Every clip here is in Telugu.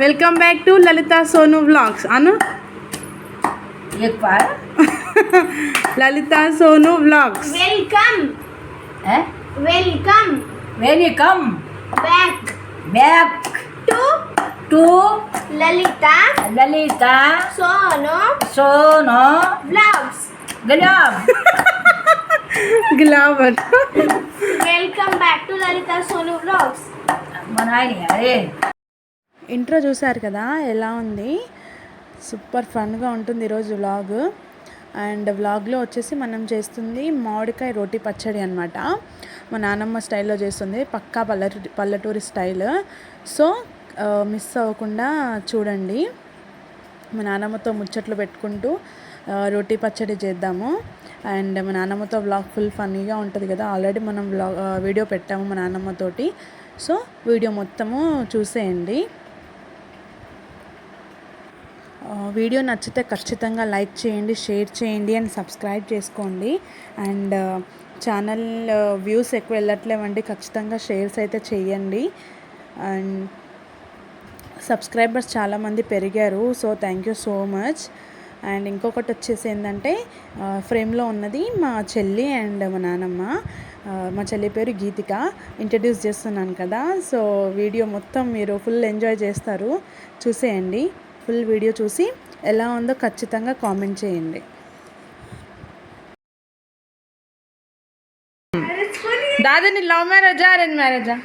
welcome back to Lalitha Sonu vlogs అను एक बार లలిత సోను వ్లాగ్స్ వెల్కమ్ है welcome welcome back back to to Lalitha Lalitha Sonu Sonu vlogs gulab గ్లాబర్ welcome back to Lalitha Sonu vlogs बनाए नहीं अरे ఇంట్రో చూసారు కదా ఎలా ఉంది? సూపర్ ఫన్గా ఉంటుంది ఈరోజు వ్లాగ్. అండ్ వ్లాగ్లో వచ్చేసి మనం చేస్తుంది మామిడికాయ రోటి పచ్చడి అనమాట మా నానమ్మ స్టైల్లో చేస్తుంది పక్కా పల్లెటూరి పల్లెటూరి స్టైల్. సో మిస్ అవ్వకుండా చూడండి. మా నాన్నమ్మతో ముచ్చట్లు పెట్టుకుంటూ రోటీ పచ్చడి చేద్దాము. అండ్ మా నాన్నమ్మతో వ్లాగ్ ఫుల్ ఫన్నీగా ఉంటుంది కదా ఆల్రెడీ మనం వ్లాగ్ వీడియో పెట్టాము మా నానమ్మతోటి. సో వీడియో మొత్తము చూసేయండి. వీడియో నచ్చితే ఖచ్చితంగా లైక్ చేయండి షేర్ చేయండి అండ్ సబ్స్క్రైబ్ చేసుకోండి. And uh, channel uh, views ఎక్కువ వెళ్ళట్లేవండి. ఖచ్చితంగా షేర్స్ అయితే చేయండి. అండ్ సబ్స్క్రైబర్స్ చాలామంది పెరిగారు. So thank you so much and ఇంకొకటి వచ్చేసి ఏంటంటే uh, ఫ్రేమ్లో ఉన్నది మా చెల్లి అండ్ మా నానమ్మ. మా చెల్లి పేరు గీతిక. ఇంట్రడ్యూస్ చేస్తున్నాను కదా. సో వీడియో మొత్తం మీరు ఫుల్ ఎంజాయ్ చేస్తారు. చూసేయండి. ఫుల్ వీడియో చూసి ఎలా ఉందో ఖచ్చితంగా కామెంట్ చేయండి. దాదా నీ లవ్ మ్యారేజా అరేంజ్ మ్యారేజా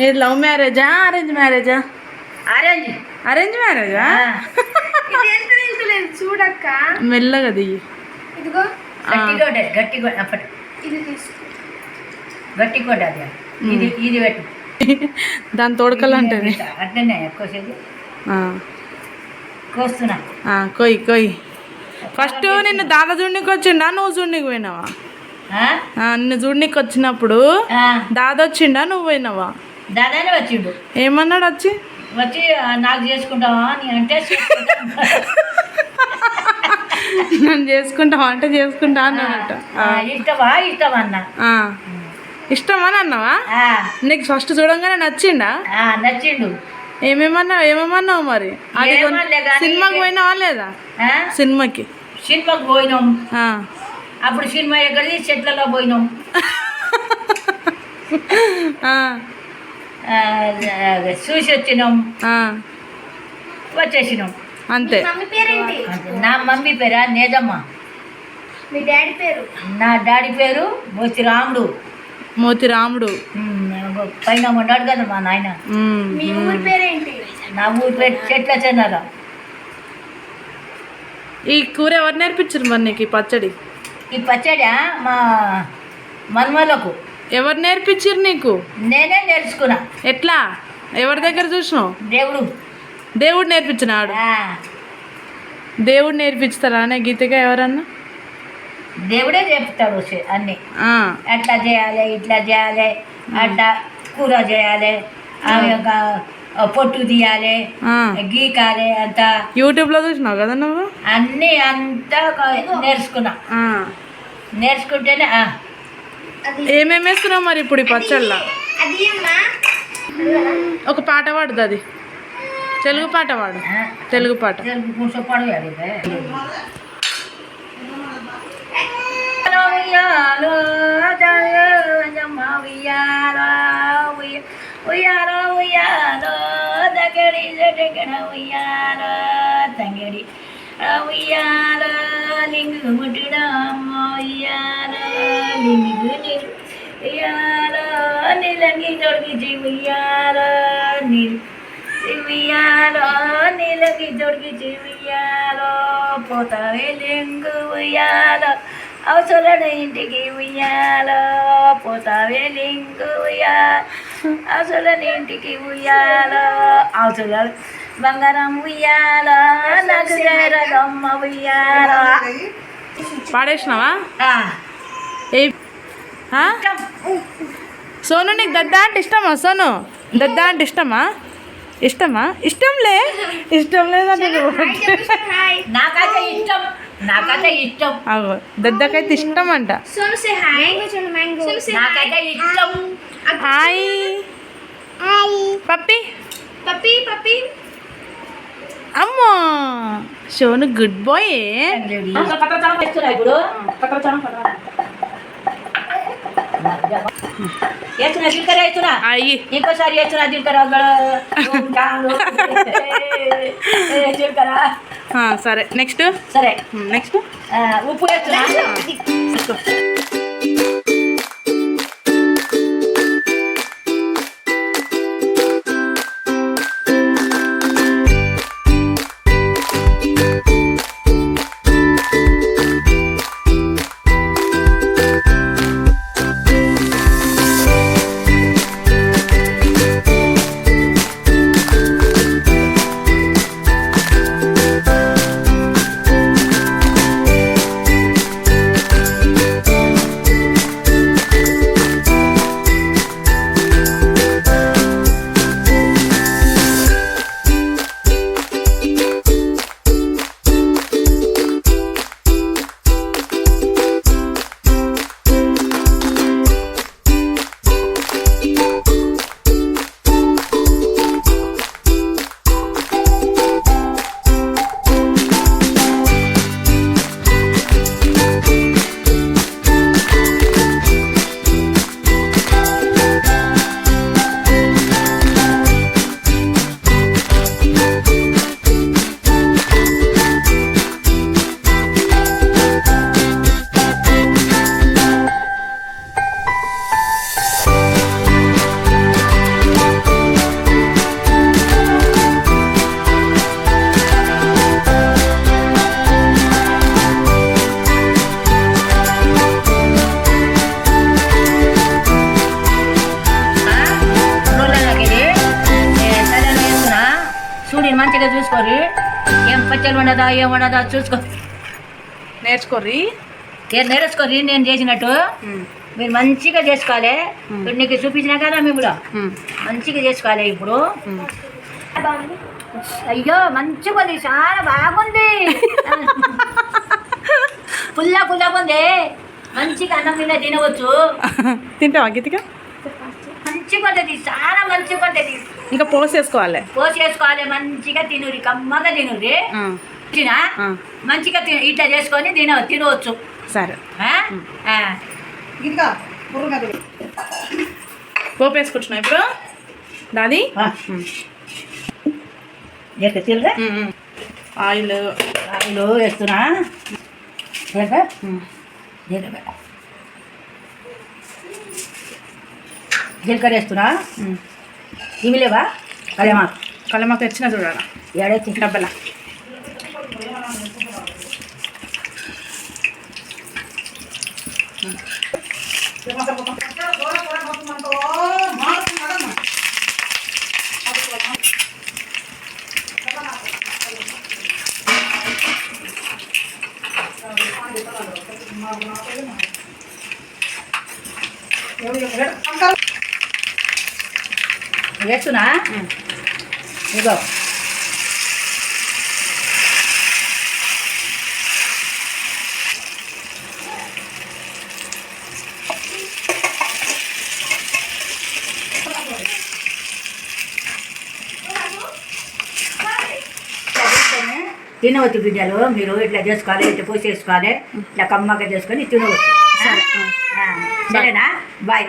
మీరు లవ్ మ్యారేజా అరేంజ్ మ్యారేజా అరేంజ్ అరేంజ్ మ్యారేజా చూడక్క. మెల్లగా దిగి. దాని తోడకలు అంటే అట్లనే ఎక్కువ కొయ్యి కొయ్యి ఫస్ట్ నిన్ను దాదా చూడనికి వచ్చిండా? నువ్వు చూడనికి పోయినావా? నిన్ను చూడనికి వచ్చినప్పుడు దాదా వచ్చిండా? నువ్వు పోయినావా? దాదానే వచ్చిండు. ఏమన్నాడు వచ్చి వచ్చి "ఆ, నాకు చేసుకుంటావా? అంటే. నన్ను చేసుకుంటావా అంటే చేసుకుంటా అన్నాడట. ఆ, ఇష్టమా? ఇష్టం అన్న ఆ. ఇష్టమని అన్నావా? నీకు ఫస్ట్ చూడంగానే నచ్చిండా? నచ్చిండు. ఏమేమన్నావు ఏమేమన్నావు మరి? అది సినిమాకి పోయినావా లేదా? ఆ, సినిమాకి. సినిమాకి పోయినాం. ఆ. అప్పుడు సినిమా ఎక్కడిది? చెట్లలో పోయినాం. ఆ. ఆ, చూసి వచ్చినాం. ఆ. వచ్చేసినాం. అంతే. నా మమ్మీ పేరా? నేజమ్మ మీ డాడీ పేరు? నా డాడీ పేరు మోతి రాముడు మోతి రాముడు ఉమ్, పైన ఉన్నాడు కదా మా నాయన. మీ ఊరి పేరేంటి? నా ఊరి పేరు చెట్ల చెన్నార ఈ కూర ఎవరు నేర్పించారు మరి నీకు ఈ పచ్చడి? ఈ పచ్చడి మా మన్మలకు. ఎవరు నేర్పించారు నీకు? నేనే నేర్చుకున్నా. ఎట్లా? ఎవరి దగ్గర చూసినావు? దేవుడు. దేవుడు నేర్పించినాడు? ఆ, దేవుడు నేర్పిస్తారా అనే గీతగా ఎవరన్నా? దేవుడే చెప్తాడు అన్ని. అట్లా చేయాలి ఇట్లా చేయాలి అట్లా కూర చేయాలి పొట్టు తీయాలి. గీకాలి అంతా. యూట్యూబ్లో చూసినావు కదా నువ్వు? అన్నీ అంతా నేర్చుకున్నా. నేర్చుకుంటేనే ఏమేమి వేస్తున్నావు మరి ఇప్పుడు ఈ పచ్చళ్ళ? ఒక పాట పాడుతుంది అది? తెలుగు పాట పాడు. తెలుగు పాట. తెలుగు ఉయ్యాలో జయమ్మ ఉయ్యాలో ఉయ్య- ఉయ్యాలో ఉయ్యాలో దగ్గడి దగ్గర ఉయ్యాలో తంగడి ఉయ్యాలో లింగు ముట్టుడమ్మ ఉయ్యాలో లింగు నీరు ఉయ్యాలో నీలంగి తొడిగి ఉయ్యాలో నీరు ఉయ్యాలో నీలకి తొడిగి ఉయ్యాలో పోతావే లింగు ఉయ్యాలో అవసరం ఇంటికి ఉయ్యాలో పోతావే లింగు ఉయ్యాలో అవసరం ఇంటికి ఉయ్యాలో అవసరం బంగారం ఉయ్యాలో నాకు జరగమ్మ ఉయ్యాలో. పాడేసినావా? సోను నీకు దద్దా అంటే ఇష్టమా సోను? దద్దా అంటే ఇష్టమా? ఇష్టమా? ఇష్టంలే ఇష్టం లేదంటే. హాయ్ నాకైతే ఇష్టం. నాకైతే ఇష్టం. అగో దద్దకైతే ఇష్టం అంట సోను సోను నాకైతే ఇష్టం. Hi hi. Puppy. Puppy puppy. అమ్మో షోను గుడ్ బాయ్ ఇప్పుడు? వేస్తున్నా జీలకర్ర వేస్తున్నా ఇంకోసారి వేస్తున్నా జీలకర్ర? జీలకర్ర? సరే. నెక్స్ట్ సరే. నెక్స్ట్ ఉప్పు వేస్తున్నా మంచిగా చూసుకోరి ఏం పచ్చళ్ళు ఉండదా ఏం ఉండదా చూసుకో. నేర్చుకోర్రి? ఏం నేర్చుకోరి నేను చేసినట్టు. మీరు మంచిగా చేసుకోవాలి. ఇప్పుడు నీకు చూపించినా కదా మేము కూడా. మంచిగా చేసుకోవాలి ఇప్పుడు. అయ్యో మంచిగా ఉంది. చాలా బాగుంది. పుల్ల పుల్లగా ఉంది మంచిగా అన్నం మీద తినవచ్చు. తింటావా గీతిగా మంచిగా ఉంటుంది చాలా మంచిగా ఉంటుంది ఇంకా పోసేసుకోవాలి పోసేసుకోవాలి మంచిగా తినురి కమ్మగా తినురి తినా. మంచిగా తి- ఇట్లా చేసుకొని తిన తినవచ్చు సరే. ఆ? ఆ. పోపు వేసుకుంటున్నా ఇప్పుడు? దాది ఆ. ఎక్క తిరగా ఆయిల్. ఆయిల్ వేస్తున్నా. జీలకర్ర జీలకర్ర వేస్తున్నా ఇవి లేవా కలేమా కలమాకు తెచ్చిన చూడాలా ఏడైతే డబ్బల వేస్తున్నా ఇగో తినవచ్చు బిడ్డలు మీరు ఇట్లా చేసుకోవాలి ఇట్లా పోసి చేసుకోవాలి ఇట్లా కమ్మగా చేసుకొని తినవచ్చు సరేనా? బాయ్.